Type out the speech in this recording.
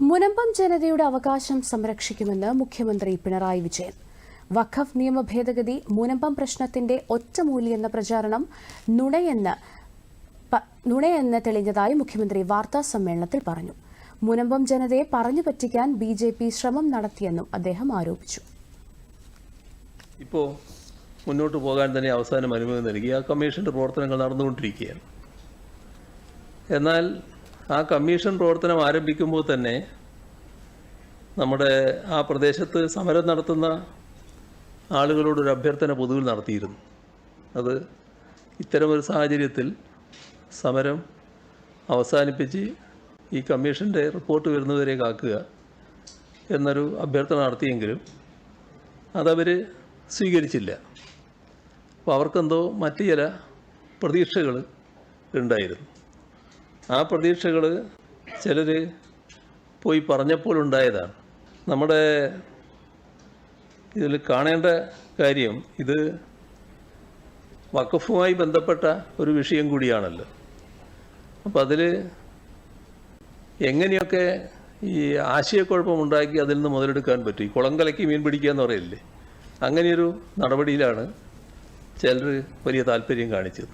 മുനമ്പം ജനതയുടെ അവകാശം സംരക്ഷിക്കുമെന്ന് മുഖ്യമന്ത്രി പിണറായി വിജയൻ. വഖഫ് നിയമ ഭേദഗതി മുനമ്പം പ്രശ്നത്തിന്റെ ഒറ്റമൂലി എന്ന പ്രചാരണം നുണയെന്ന് നുണയെന്ന് തെളിഞ്ഞതായി മുഖ്യമന്ത്രി വാർത്താ സമ്മേളനത്തിൽ പറഞ്ഞു. മുനമ്പം ജനതയെ പറഞ്ഞു പറ്റിക്കാൻ ബി ജെ പി ശ്രമം നടത്തിയെന്നും അദ്ദേഹം ആരോപിച്ചു. ഇപ്പോൾ മുന്നോട്ട് പോകാൻ തന്നെ അവസാനം അനുമതി നൽകി. ആ കമ്മീഷന്റെ പ്രവർത്തനങ്ങൾ നടന്നുകൊണ്ടിരിക്കുകയാണ്. എന്നാൽ ആ കമ്മീഷൻ പ്രവർത്തനം ആരംഭിക്കുമ്പോൾ തന്നെ നമ്മുടെ ആ പ്രദേശത്ത് സമരം നടത്തുന്ന ആളുകളോട് ഒരു അഭ്യർത്ഥന പൊതുവിൽ നടത്തിയിരുന്നു. അത് ഇത്തരമൊരു സാഹചര്യത്തിൽ സമരം അവസാനിപ്പിച്ച് ഈ കമ്മീഷന്റെ റിപ്പോർട്ട് വരുന്നവരെ കാക്കുക എന്നൊരു അഭ്യർത്ഥന നടത്തിയെങ്കിലും അതവർ സ്വീകരിച്ചില്ല. അപ്പോൾ അവർക്കെന്തോ മറ്റു ചില പ്രതീക്ഷകൾ ഉണ്ടായിരുന്നു. ആ പ്രതീക്ഷകൾ ചിലർ പോയി പറഞ്ഞപ്പോൾ ഉണ്ടായതാണ് നമ്മുടെ ഇതിൽ കാണേണ്ട കാര്യം ഇത് വഖഫുമായി ബന്ധപ്പെട്ട ഒരു വിഷയം കൂടിയാണല്ലോ. അപ്പോൾ അതിൽ എങ്ങനെയൊക്കെ ഈ ആശയക്കുഴപ്പമുണ്ടാക്കി അതിൽ നിന്ന് മുതലെടുക്കാൻ പറ്റും? ഈ കുളം കലക്കി മീൻ പിടിക്കുക എന്ന് പറയില്ലേ അങ്ങനെയൊരു നടപടിയിലാണ് ചിലർ വലിയ താല്പര്യം കാണിച്ചത്.